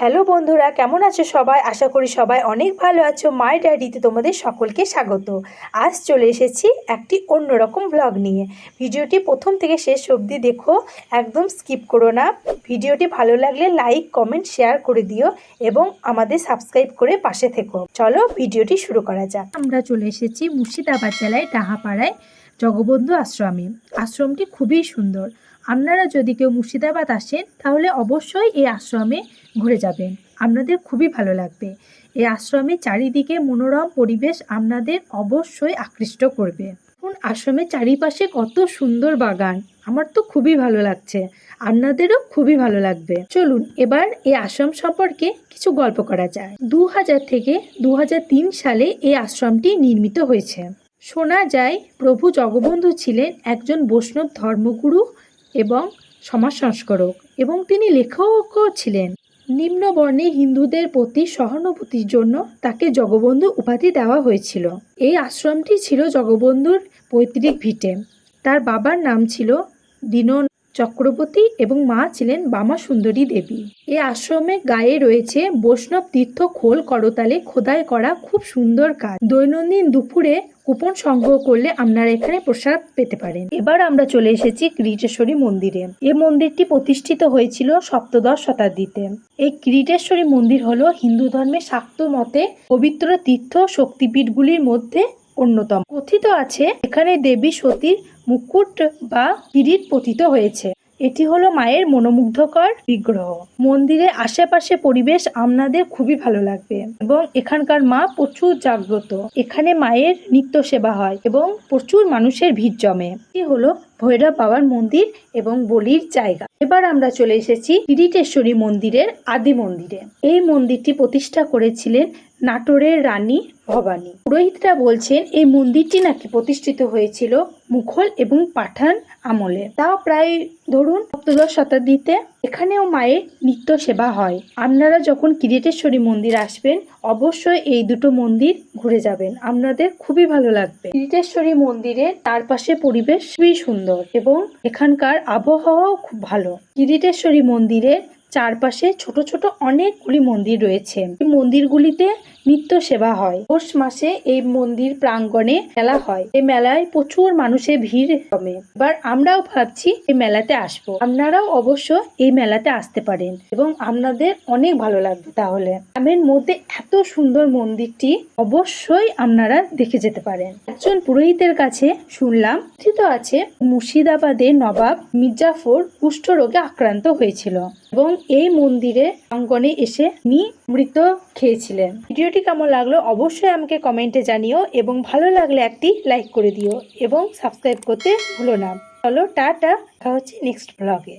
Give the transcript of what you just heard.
Hello বন্ধুরা, কেমন আছো সবাই? আশা করি সবাই অনেক ভালো আছো। মাই ডায়েরিতে তোমাদের সকলকে স্বাগত। আজ চলে এসেছি একটি অন্যরকম ব্লগ নিয়ে। ভিডিওটি প্রথম থেকে শেষ অবধি দেখো, একদম স্কিপ করো না। ভিডিওটি ভালো লাগলে লাইক কমেন্ট শেয়ার করে দিও এবং আমাদের সাবস্ক্রাইব করে পাশে থেকো। চলো ভিডিওটি শুরু করা যাক। আমরা চলে এসেছি মুর্শিদাবাদ জেলায় ডাহাপাড়ায়। জগবন্ধু আশ্রমে। আশ্রমটি খুবই সুন্দর। আপনারা যদি কেউ মুর্শিদাবাদ আসেন, তাহলে অবশ্যই এই আশ্রমে ঘুরে যাবেন। আপনাদের খুবই ভালো লাগবে। এই আশ্রমে চারিদিকে মনোরম পরিবেশ আপনাদের অবশ্যই আকৃষ্ট করবে। এখন আশ্রমের চারিপাশে কত সুন্দর বাগান। আমার তো খুবই ভালো লাগছে। আপনাদেরও খুবই ভালো লাগবে। চলুন, এবার এই আশ্রম সম্পর্কে কিছু গল্প করা যায় দু হাজার থেকে দু সালে এই আশ্রমটি নির্মিত হয়েছে। শোনা যায়, প্রভু জগবন্ধু ছিলেন একজন বৈষ্ণব ধর্মগুরু এবং সমাজ সংস্করক এবং তিনি লেখকও ছিলেন। নিম্নবর্ণে হিন্দুদের প্রতি সহানুভূতির জন্য তাকে জগবন্ধু উপাধি দেওয়া হয়েছিল। এই আশ্রমটি ছিল জগবন্ধুর পৈতৃক ভিটে। তার বাবার নাম ছিল দীন চক্রবর্তী এবং মা ছিলেন বামা সুন্দরী দেবী। এই আশ্রমে গায়ে রয়েছে বৈষ্ণব তীর্থ খোল করতালে খোদাই করা খুব সুন্দর কাজ। দৈনন্দিন দুপুরে কুপন সংগ্রহ করলে আপনারা এখানে প্রসাদ পেতে পারেন। এবার আমরা চলে এসেছি কিরিটেশ্বরী মন্দিরে। এ মন্দিরটি প্রতিষ্ঠিত হয়েছিল সপ্তদশ শতাব্দীতে। এই কিরিটেশ্বরী মন্দির হলো হিন্দু ধর্মের শাক্ত মতে পবিত্র তীর্থ শক্তিপীঠগুলির মধ্যে অন্যতম। কথিত আছে, এখানে দেবী সতীর মুকুট বা কিরিট পতিত হয়েছে। এটি হলো মায়ের মনোমুগ্ধকর বিগ্রহ। মন্দিরের আশেপাশে পরিবেশ আপনাদের খুবই ভালো লাগবে এবং এখানকার মা প্রচুর জাগ্রত। এখানে মায়ের নিত্য সেবা হয় এবং প্রচুর মানুষের ভিড় জমে। এটি হলো ভৈরব বাবার মন্দির এবং বলির জায়গা। এবার আমরা চলে এসেছি কিরিটেশ্বরী মন্দিরের আদি মন্দিরে। এই মন্দিরটি প্রতিষ্ঠা করেছিলেন নাটোরের রানী ভবানী। পুরোহিতরা বলছেন, এই মন্দিরটি নাকি প্রতিষ্ঠিত হয়েছিল মুঘল এবং পাঠান আমলে। তাও প্রায় ধরুন সপ্তদশ শতাব্দীতে এখানেও মায়ের নিত্য সেবা হয়। আপনারা যখন কিরিটেশ্বরী মন্দির আসবেন, অবশ্যই এই দুটো মন্দির ঘুরে যাবেন। আপনাদের খুবই ভালো লাগবে। কিরিটেশ্বরী মন্দিরের চারপাশে পরিবেশ খুবই সুন্দর এবং এখানকার আবহাওয়াও খুব ভালো। কিরিটেশ্বরী মন্দিরের চারপাশে ছোট ছোট অনেকগুলি মন্দির রয়েছে। এই মন্দিরগুলিতে নিত্য সেবা হয়। পৌষ মাসে এই মন্দির প্রাঙ্গণে মেলা হয়। এই মেলায় প্রচুর মানুষের ভিড় জমে। এবার আমরাও ভাবছি এই মেলাতে আসব। আপনারাও অবশ্য এই মেলাতে আসতে পারেন এবং আপনাদের অনেক ভালো লাগবে তাহলে। গ্রামের মধ্যে এত সুন্দর মন্দিরটি অবশ্যই আপনারা দেখে যেতে পারেন। একজন পুরোহিতের কাছে শুনলাম, কথিত আছে মুর্শিদাবাদের নবাব মির্জাফর কুষ্ঠ রোগে আক্রান্ত হয়েছিল এবং এই মন্দিরে অঙ্গনে এসে নি মৃত খেয়েছিলেন। ভিডিওটি কেমন লাগল অবশ্যই আমাকে কমেন্টে জানিও এবং ভালো লাগলে একটি লাইক করে দিও এবং সাবস্ক্রাইব করতে ভুলো না। চলো, টাটা, দেখা হচ্ছে নেক্সট ব্লগে